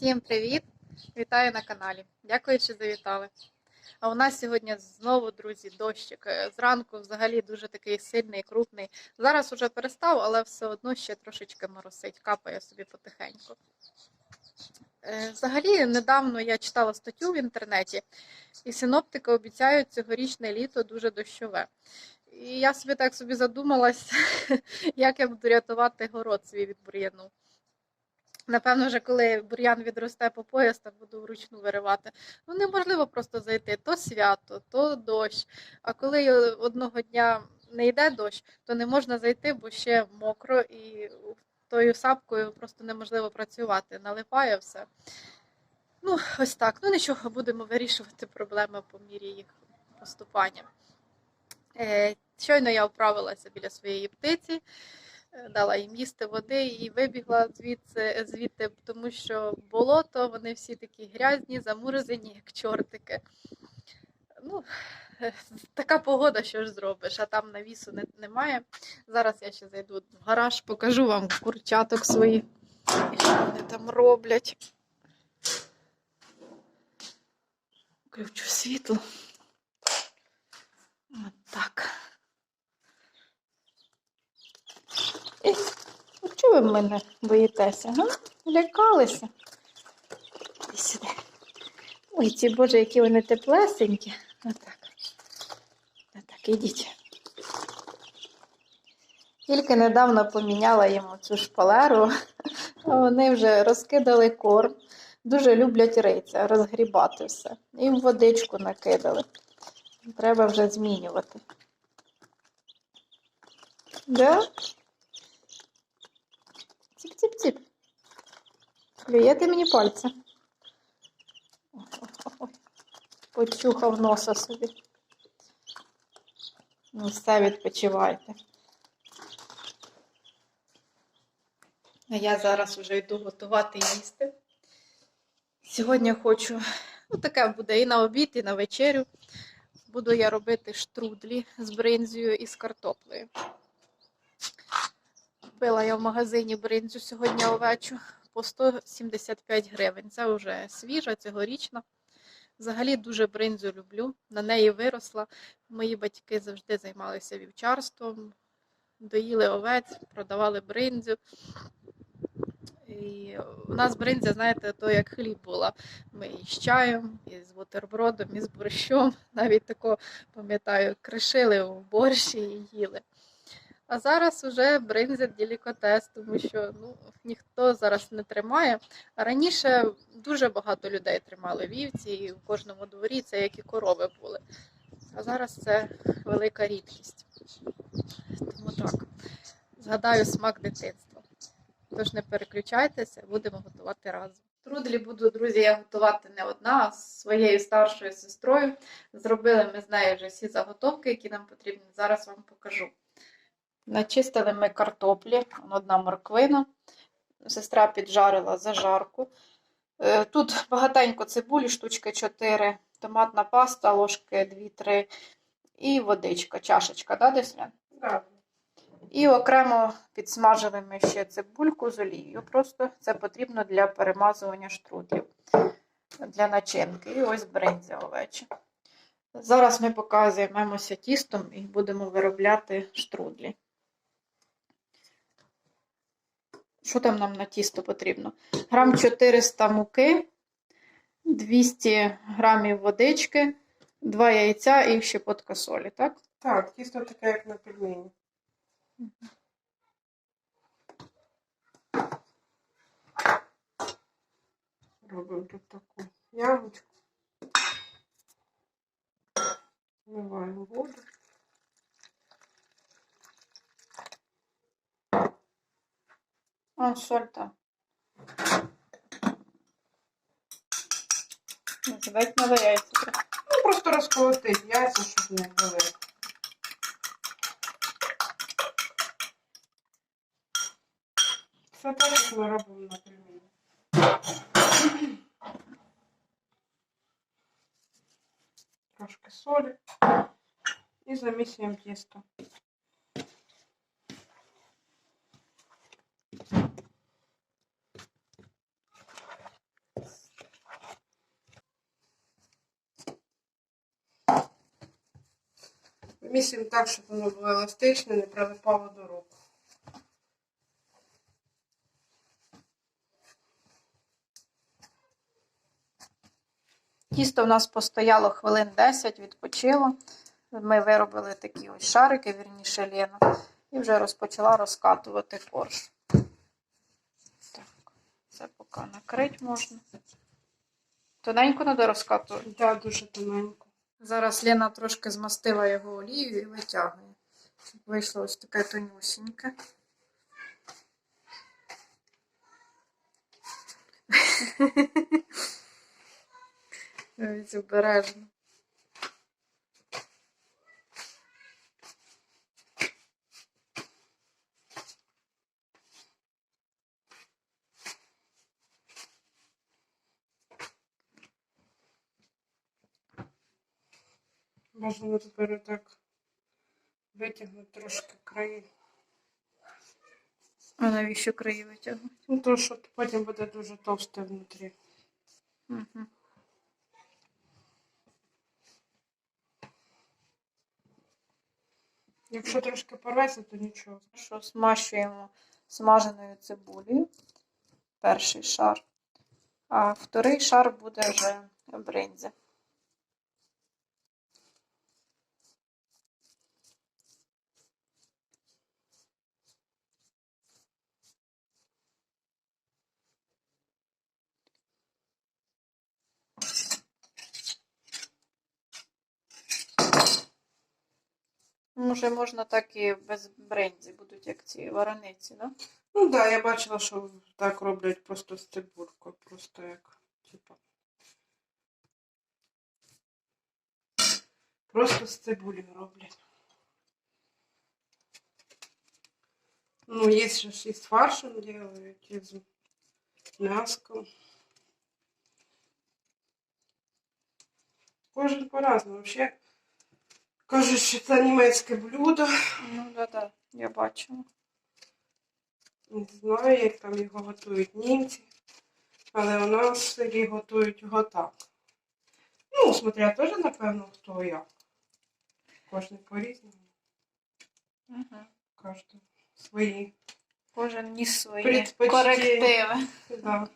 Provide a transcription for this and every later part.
Всім привіт! Вітаю на каналі. Дякую, що завітали. А у нас сьогодні знову, друзі, дощик. Е, Зранку взагалі дуже такий сильний, крупний. Зараз уже перестав, але все одно ще трошечки моросить, капає собі потихеньку. Е, Взагалі, недавно я читала статтю в інтернеті, і синоптики обіцяють цьогорічне літо дуже дощове. І я собі так собі задумалась, як я буду рятувати город свій від бур'яну. Напевно, вже коли бур'ян відросте по пояс, так буду вручну виривати. Ну, неможливо просто зайти. То свято, то дощ. А коли одного дня не йде дощ, то не можна зайти, бо ще мокро і тою сапкою просто неможливо працювати. Налипає все. Ну, ось так. Ну нічого, будемо вирішувати проблеми по мірі їх поступання. Е, щойно я вправилася біля своєї птиці дала їм їсти води і вибігла звідси, звідти, тому що болото, вони всі такі грязні, замурзані, як чортики. Ну, е, така погода, що ж зробиш, а там навісу не, немає. Зараз я ще зайду в гараж, покажу вам курчаток своїх, і що вони там роблять. Включу світло. От так. Ей, ну чого ви мене боїтеся? Га? Лякалися? Іди сюди. Ой, ці боже, які вони теплесенькі. Отак. Отак, ідіть. Тільки недавно поміняла йому цю шпалеру, вони вже розкидали корм. Дуже люблять риця, розгрібати все. І водичку накидали. Треба вже змінювати. Да? Ціп-ціп-ціп. Клюєте мені. Ой-ой-ой. Почухав носа собі. Ну, все відпочивайте. А я зараз вже йду готувати їсти. Сьогодні хочу, ну таке буде і на обід, і на вечерю. Буду я робити штрудлі з бринзою і з картоплею. Купила я в магазині бринзю сьогодні овечу по 175 гривень. Це вже свіжа, цьогорічна. Взагалі дуже бринзю люблю. На неї виросла. Мої батьки завжди займалися вівчарством, доїли овець, продавали бринзю. І у нас бринзя, знаєте, то як хліб була. Ми і з чаєм, і з бутербродом, і з борщом. Навіть тако, пам'ятаю, кришили в борщі і їли. А зараз уже бринзя делікатес, тому що ну, ніхто зараз не тримає. А раніше дуже багато людей тримали вівці, і в кожному дворі це як і корови були. А зараз це велика рідкість. Тому так, згадаю смак дитинства. Тож не переключайтеся, будемо готувати разом. Трудлі буду, друзі, я готувати не одна, а з своєю старшою сестрою. Зробили ми з нею вже всі заготовки, які нам потрібні. Зараз вам покажу. Начистили ми картоплі, одна морквина. Сестра піджарила зажарку. Е, Тут багатенько цибулі, штучки 4, томатна паста, ложки 2-3 і водичка, чашечка, да, десь? Так. І окремо підсмажили ми ще цибульку з олією. Просто це потрібно для перемазування штрудлів, для начинки. І ось бринзя овеча. Зараз ми поки займемося тістом і будемо виробляти штрудлі. Що там нам на тісто потрібно? Грам 400 муки, 200 грамів водички, 2 яйця і щепотка солі, так? Так, тісто таке, як на пельмені. Робимо тут таку ямочку. Вливаємо воду. А, соль там. Називають надо яйця. Ну, просто розколотити яйця, щоб не були. Все так, як ми робимо на пельмені. Трошки солі. І замісюємо тісто. Замісимо так, щоб воно було еластичне, не прилипало до рук. Тісто в нас постояло хвилин 10, відпочило. Ми виробили такі ось шарики, вірніше Лена, і вже розпочала розкатувати корж. Так, це поки накрить можна. Тоненько треба розкатувати. Да, дуже тоненько. Зараз Лена трошки змастила його олією і витягує. Щоб вийшло ось таке тонюсіньке. Обережно. Бажано тепер так витягнути трошки краї. А навіщо краї витягнути? Ну, то, що потім буде дуже товсте внутрі. Угу. Якщо трошки порветься, то нічого. Що смащуємо смаженою цибулею. Перший шар. А вторий шар буде вже бринзя. Може, можна так і без бринзі, будуть як ці вараниці, да? Ну так, да, я бачила, що так роблять просто з цибулькою, просто як, типа. Просто з цибулі роблять. Ну, є же ж і з фаршем делають, і з м'яском. Кожен по-разному. Взагалі, кажуть, що це німецьке блюдо. Ну, да-да, я бачила. Не знаю, як там його готують німці, але у нас її готують його так. Ну, смотря теж, напевно, хто як. Кожен по-різному. Угу. Кожен свої. Кожен ніс свої Предпочтення. корективи. Да.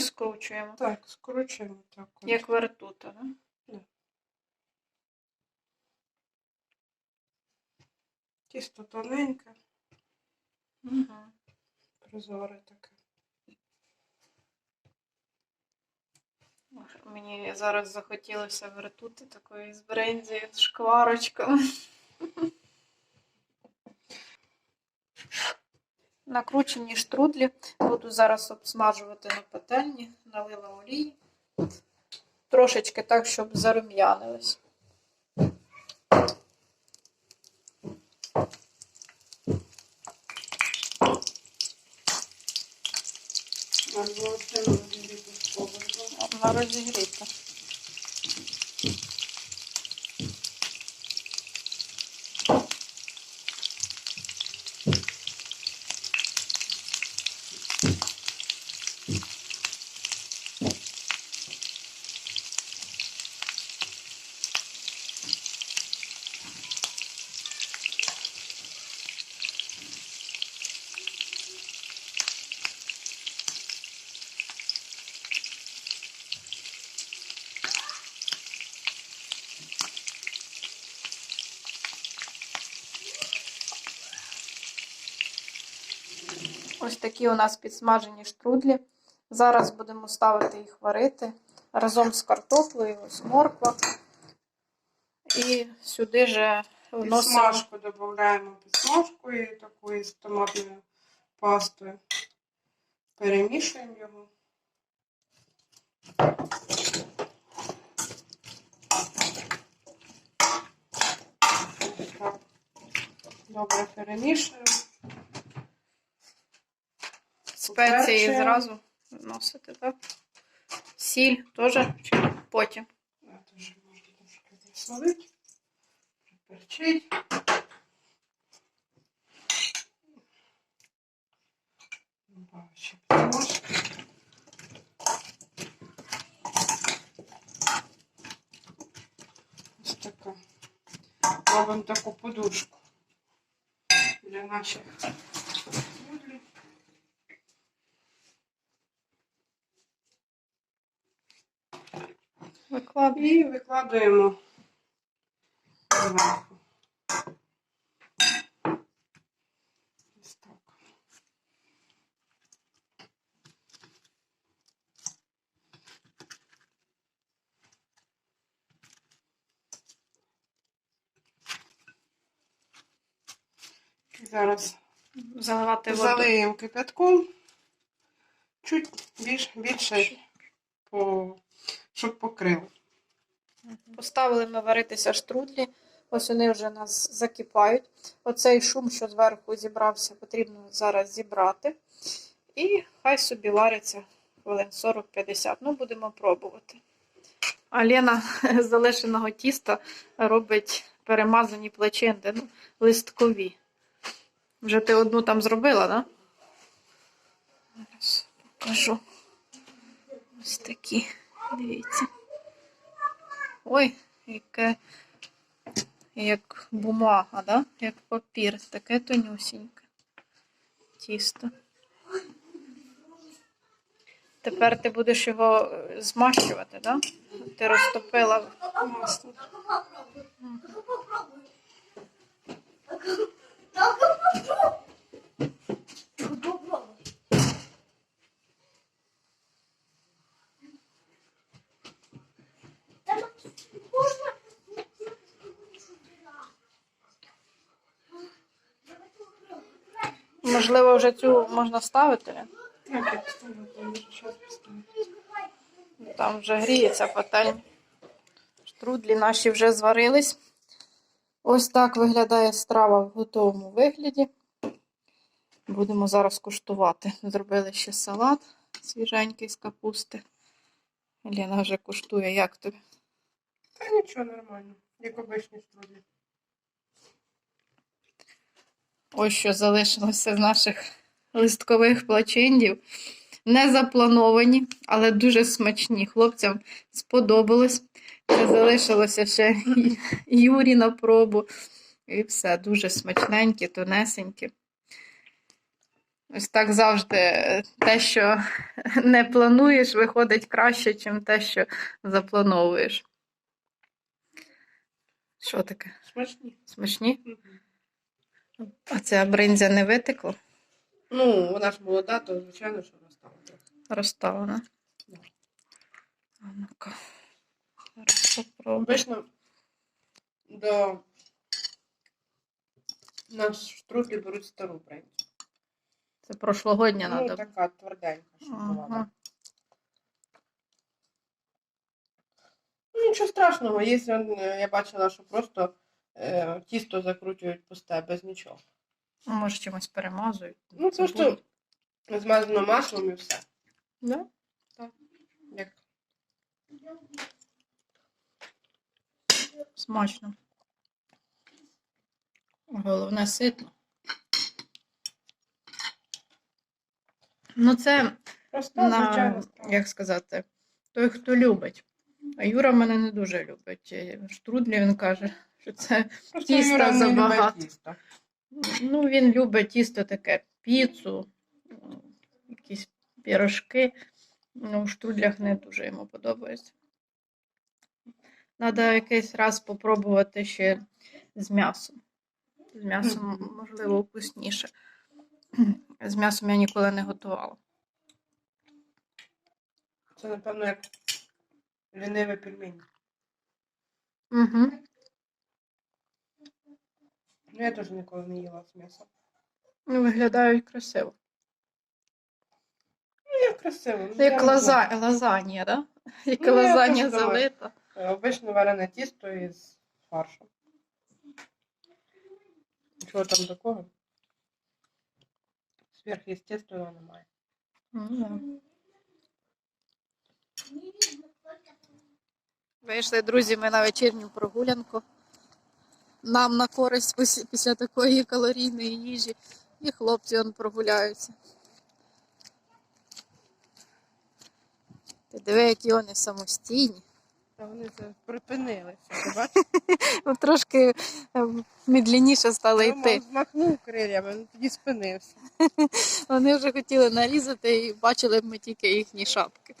Скручуємо. Так, скручуємо так. от. Як вертута, да? Тісто тоненьке, Угу. прозоре таке. Мені зараз захотілося вертути такої з брензі з шкварочками. Накручені штрудлі буду зараз обсмажувати на пательні, налила олії. Трошечки так, щоб зарум'янились. Було розігріти Ось такі у нас підсмажені штрудлі. Зараз будемо ставити їх варити разом з картоплею, ось морква. І сюди же вносимо Підсмажку додаємо підсмажку і таку з томатною пастою. Перемішуємо його. Добре перемішуємо спеції Перчим. зразу вносити, так? Сіль теж чи потім. А теж можна трошки засолити, приперчить. Ну, Ось така. Робимо таку подушку для наших. Викладаю. І викладаємо зверху. Ось так. Зараз Заливати воду. залиємо кипятком. Чуть більш, більше, по, щоб покрило. Поставили ми варитися штрудлі. Ось вони вже нас закипають. Оцей шум, що зверху зібрався, потрібно зараз зібрати. І хай собі вариться хвилин 40-50. Ну, будемо пробувати. А з залишеного тіста робить перемазані плаченди, ну, листкові. Вже ти одну там зробила, так? Да? Зараз покажу. Ось такі. Дивіться. Ой, яке як бумага, да? як папір, таке тонюсіньке тісто. Тепер ти будеш його е, змащувати, да? Ти розтопила. Масло. Можливо, вже цю можна ставити. Так, я поставила, там вже час поставити. Там вже гріється пательня. Штрудлі наші вже зварились. Ось так виглядає страва в готовому вигляді. Будемо зараз куштувати. Зробили ще салат свіженький з капусти. Лена вже куштує, як тобі? Та нічого нормально, як обичні струдлі. Ось що залишилося з наших листкових плачиндів. Не заплановані, але дуже смачні. Хлопцям сподобалось. Це залишилося ще Юрі на пробу. І все, дуже смачненькі, тонесенькі. Ось так завжди е, те, що не плануєш, виходить краще, ніж те, що заплановуєш. Що таке? Смачні. Смачні? Мгм. А це бринзя не витекло? Ну, вона ж молода, то звичайно, що трохи. Розставлена. Да. А ну-ка. Зараз попробую. Обично до на штрудлі беруть стару бринзу. Це прошлогодня Ну, надо. така тверденька, була. Ага. Ну, нічого страшного, є, е, я бачила, що просто тісто закручують пусте, без нічого. Може, чимось перемазують. Ну, просто змазано маслом і все. Да? Як Смачно. Головне ситно. Ну, це звичайна на, як сказати, той, хто любить. А Юра мене не дуже любить. Е, Штрудлі він каже, що це Просто тіста Юра не любить забагато. Ну, він любить тісто таке, піцу, якісь пірожки. Ну, в штрудлях не дуже йому подобається. Треба якийсь раз попробувати ще з м'ясом. З м'ясом, можливо, вкусніше. З м'ясом я ніколи не готувала. Це, напевно, як ліниве пельмені. Угу. Ну, я теж ніколи не їла з м'ясом. Ну, виглядають красиво. Ну, як красиво. ну, Як лаза... знаю. лазанья, да? Як Ну, я лазанья залита. Обично варене тісто із фаршем. Нічого там такого. Сверхъестественного немає. Ну, да. Вийшли, друзі, ми на вечірню прогулянку. Нам на користь після, після такої калорійної їжі. І хлопці он прогуляються. Ти диви, які вони самостійні. Та вони це припинилися. Ти бачиш? Ну, Трошки медленніше стали йти. Змахнув крилями, він тоді спинився. Вони вже хотіли нарізати і бачили б ми тільки їхні шапки.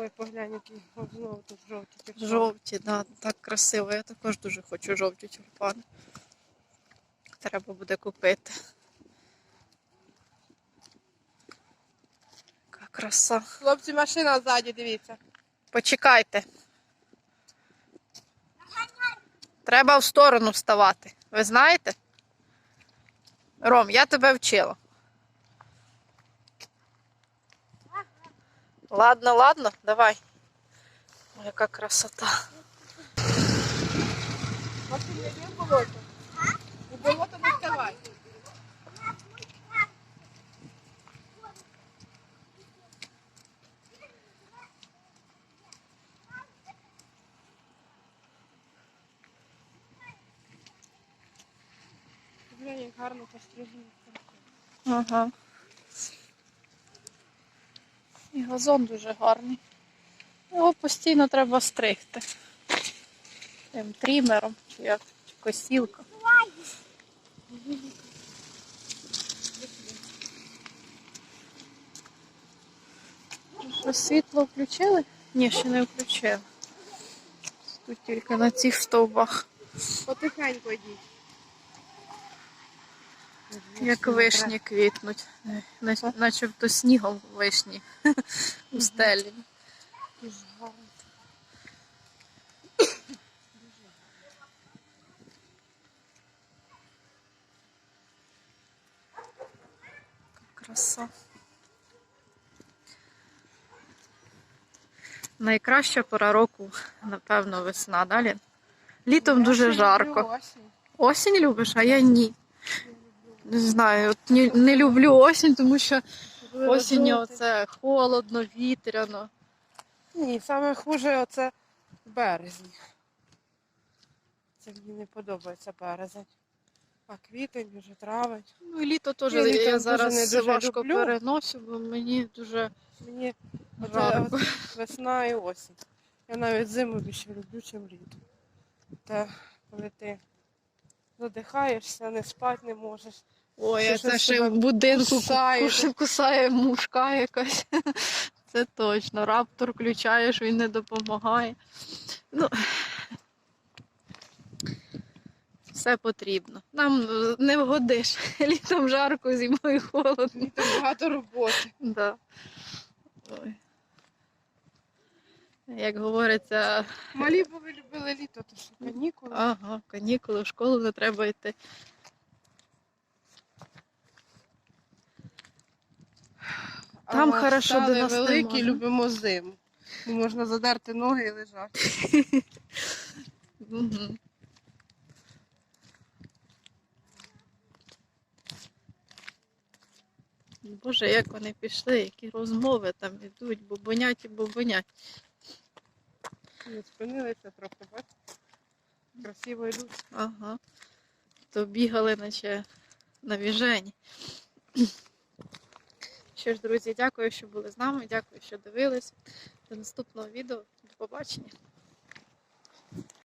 Ой, поглянь, які знову тут жовті тюльпани. Жовті, да, так красиво. Я також дуже хочу жовті тюльпани. Треба буде купити. Яка краса. Хлопці, машина ззаді, дивіться. Почекайте. Треба в сторону вставати. Ви знаєте? Ром, я тебе вчила. Ладно, ладно, давай. Ой, Яка красота. Машина є в болото? У болото не вставай. Глянь, як гарно пострижено. Ага. Газон дуже гарний. Його постійно треба стригти. Тим трімером, чи як косілка. Що, світло включили? Ні, ще не включили. Тут тільки на цих стовбах. Потихеньку йдіть. Як вишні квітнуть, нач- начебто снігом вишні у стелі. Краса. Найкраща пора року, напевно, весна. Далі. Літом дуже жарко. Осінь любиш, а я ні. Не знаю, от ні- не люблю осінь, тому що осінню це холодно, вітряно. Ні, саме хуже оце березень. Це мені не подобається березень. А квітень, вже травень. Ну і літо теж Я літо я зараз не дуже важко люблю. переношу, бо мені дуже Мені жарко. от весна і осінь. Я навіть зиму більше люблю, ніж літо. Та коли ти задихаєшся, не спати не можеш. Ой, а це ще в будинку кусає. кусає, кусає мушка якась. Це точно. Раптор включаєш, він не допомагає. Ну, все потрібно. Нам е, не вгодиш. Літом жарко, зимою холодно. Літо багато роботи. Да. Ой. Як говориться, Малі б ви любили літо, то що канікули. ага, канікули, в школу не треба йти. А Там хорошо, стали де нас великі, любимо зиму. Бо можна задерти ноги і лежати. Угу. Боже, як вони пішли, які розмови там ідуть, бубонять і бубонять. Ми спинилися трохи, бачите? Красиво йдуть. Ага. То бігали, наче на віжені. Що ж, друзі, дякую, що були з нами. Дякую, що дивились. До наступного відео. До побачення.